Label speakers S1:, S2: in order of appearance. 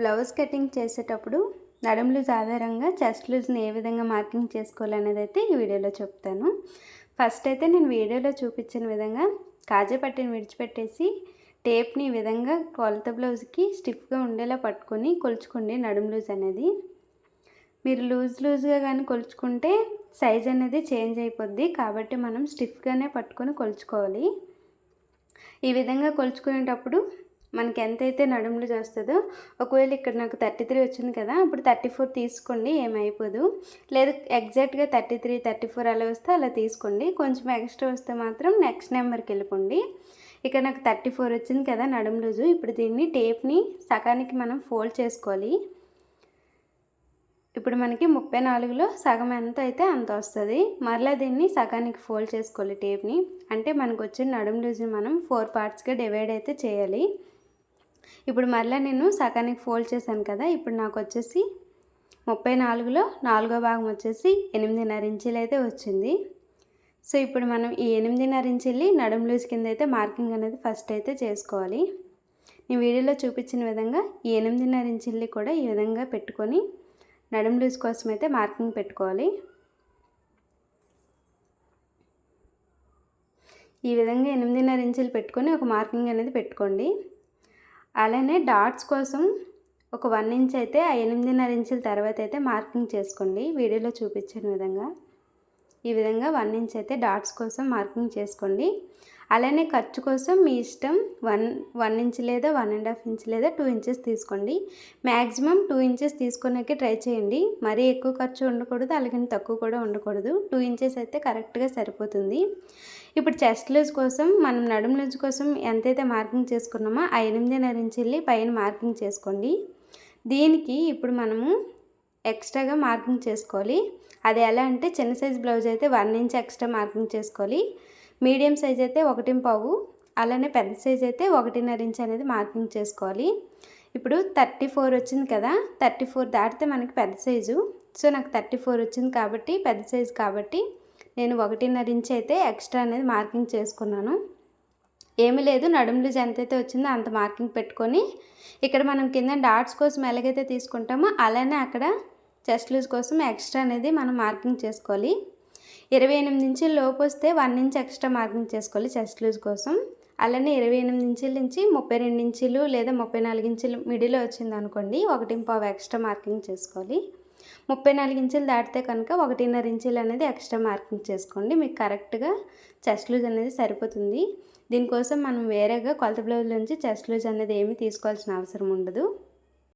S1: Blouse cutting చేసేటప్పుడు నడుం loose ఆధారంగా చెస్ట్ లూజ్ని ఏ విధంగా మార్కింగ్ చేసుకోవాలనేది అయితే ఈ వీడియోలో చెప్తాను. ఫస్ట్ అయితే నేను వీడియోలో చూపించిన విధంగా కాజా పట్టిని విడిచిపెట్టేసి టేప్ని ఈ విధంగా కొలత బ్లౌజ్కి స్టిఫ్గా ఉండేలా పట్టుకొని కొలుచుకోండి నడుం లూజ్ అనేది. మీరు లూజ్ లూజ్గా కానీ కొలుచుకుంటే సైజ్ అనేది చేంజ్ అయిపోద్ది కాబట్టి మనం స్టిఫ్గానే పట్టుకొని కొలుచుకోవాలి. ఈ విధంగా కొలుచుకునేటప్పుడు మనకి ఎంతైతే నడుములు చేస్తుందో ఒకవేళ ఇక్కడ నాకు థర్టీ త్రీ వచ్చింది కదా అప్పుడు థర్టీ ఫోర్ తీసుకోండి ఏమైపోదు. లేదు ఎగ్జాక్ట్గా థర్టీ త్రీ థర్టీ ఫోర్ అలా వస్తే అలా తీసుకోండి. కొంచెం ఎక్స్ట్రా వస్తే మాత్రం నెక్స్ట్ నెంబర్కి వెళ్ళిపోండి. ఇక్కడ నాకు థర్టీ ఫోర్ వచ్చింది కదా నడుము లూజు. ఇప్పుడు దీన్ని టేప్ని సగానికి మనం ఫోల్డ్ చేసుకోవాలి. ఇప్పుడు మనకి ముప్పై నాలుగులో సగం ఎంత అయితే అంత వస్తుంది. మరలా దీన్ని సగానికి ఫోల్డ్ చేసుకోవాలి టేప్ని. అంటే మనకు వచ్చిన నడుము లూజ్ని మనం ఫోర్ పార్ట్స్గా డివైడ్ అయితే చేయాలి. ఇప్పుడు మరలా నేను సగానికి ఫోల్డ్ చేశాను కదా ఇప్పుడు నాకు వచ్చేసి ముప్పై నాలుగులో నాలుగో భాగం వచ్చేసి ఎనిమిదిన్నర ఇంచీలు అయితే వచ్చింది. సో ఇప్పుడు మనం ఈ ఎనిమిదిన్నర ఇంచీలు నడుము లూజ్ కింద అయితే మార్కింగ్ అనేది ఫస్ట్ అయితే చేసుకోవాలి. నేను వీడియోలో చూపించిన విధంగా ఈ ఎనిమిదిన్నర ఇంచీలు కూడా ఈ విధంగా పెట్టుకొని నడుం లూజ్ కోసం అయితే మార్కింగ్ పెట్టుకోవాలి. ఈ విధంగా ఎనిమిదిన్నర ఇంచులు పెట్టుకొని ఒక మార్కింగ్ అనేది పెట్టుకోండి. అలానే డాట్స్ కోసం ఒక వన్ ఇంచ్ అయితే ఎనిమిదిన్నర ఇంచుల తర్వాత అయితే మార్కింగ్ చేసుకోండి. వీడియోలో చూపించిన విధంగా. ఈ విధంగా వన్ ఇంచ్ అయితే డాట్స్ కోసం మార్కింగ్ చేసుకోండి. అలానే ఖర్చు కోసం మీ ఇష్టం వన్ వన్ ఇంచ్ లేదా వన్ అండ్ హాఫ్ ఇంచ్ లేదా టూ ఇంచెస్ తీసుకోండి. మ్యాక్సిమం టూ ఇంచెస్ తీసుకునేకి ట్రై చేయండి. మరీ ఎక్కువ ఖర్చు ఉండకూడదు అలాగే తక్కువ కూడా ఉండకూడదు. టూ ఇంచెస్ అయితే కరెక్ట్గా సరిపోతుంది. ఇప్పుడు చెస్ట్ లూజ్ కోసం మనం నడుము లూజ్ కోసం ఎంతైతే మార్కింగ్ చేసుకున్నామో ఆ ఎనిమిదిన్నర ఇంచుల్ని పైన మార్కింగ్ చేసుకోండి. దీనికి ఇప్పుడు మనము ఎక్స్ట్రాగా మార్కింగ్ చేసుకోవాలి. అది ఎలా అంటే చిన్న సైజ్ బ్లౌజ్ అయితే వన్ ఇంచ్ ఎక్స్ట్రా మార్కింగ్ చేసుకోవాలి. మీడియం సైజ్ అయితే ఒకటి పావు అలానే పెద్ద సైజ్ అయితే ఒకటిన్నర ఇంచ్ అనేది మార్కింగ్ చేసుకోవాలి. ఇప్పుడు థర్టీ ఫోర్ వచ్చింది కదా థర్టీ ఫోర్ దాటితే మనకి పెద్ద సైజు. సో నాకు థర్టీ ఫోర్ వచ్చింది కాబట్టి పెద్ద సైజు కాబట్టి నేను ఒకటిన్నర ఇంచ్ అయితే ఎక్స్ట్రా అనేది మార్కింగ్ చేసుకున్నాను. ఏమీ లేదు నడుము లూజ్ ఎంతైతే వచ్చిందో అంత మార్కింగ్ పెట్టుకొని ఇక్కడ మనం కింద డాట్స్ కోసం ఎలాగైతే తీసుకుంటామో అలానే అక్కడ చెస్ట్ లూజ్ కోసం ఎక్స్ట్రా అనేది మనం మార్కింగ్ చేసుకోవాలి. ఇరవై ఎనిమిది ఇంచుల లోపు వస్తే వన్ ఇంచ్ ఎక్స్ట్రా మార్కింగ్ చేసుకోవాలి చెస్ట్ లూజ్ కోసం. అలానే ఇరవై ఎనిమిది ఇంచుల నుంచి ముప్పై రెండు ఇంచులు లేదా ముప్పై నాలుగు ఇంచులు మిడిలో వచ్చింది అనుకోండి ఒకటి పావు ఎక్స్ట్రా మార్కింగ్ చేసుకోవాలి. ముప్పై నాలుగు ఇంచులు దాటితే కనుక ఒకటిన్నర ఇంచులు అనేది ఎక్స్ట్రా మార్కింగ్ చేసుకోండి. మీకు కరెక్ట్గా చెస్ట్ లూజ్ అనేది సరిపోతుంది. దీనికోసం మనం వేరేగా కొలత బ్లౌజ్ నుంచి చెస్ట్ లూజ్ అనేది ఏమీ తీసుకోవాల్సిన అవసరం ఉండదు.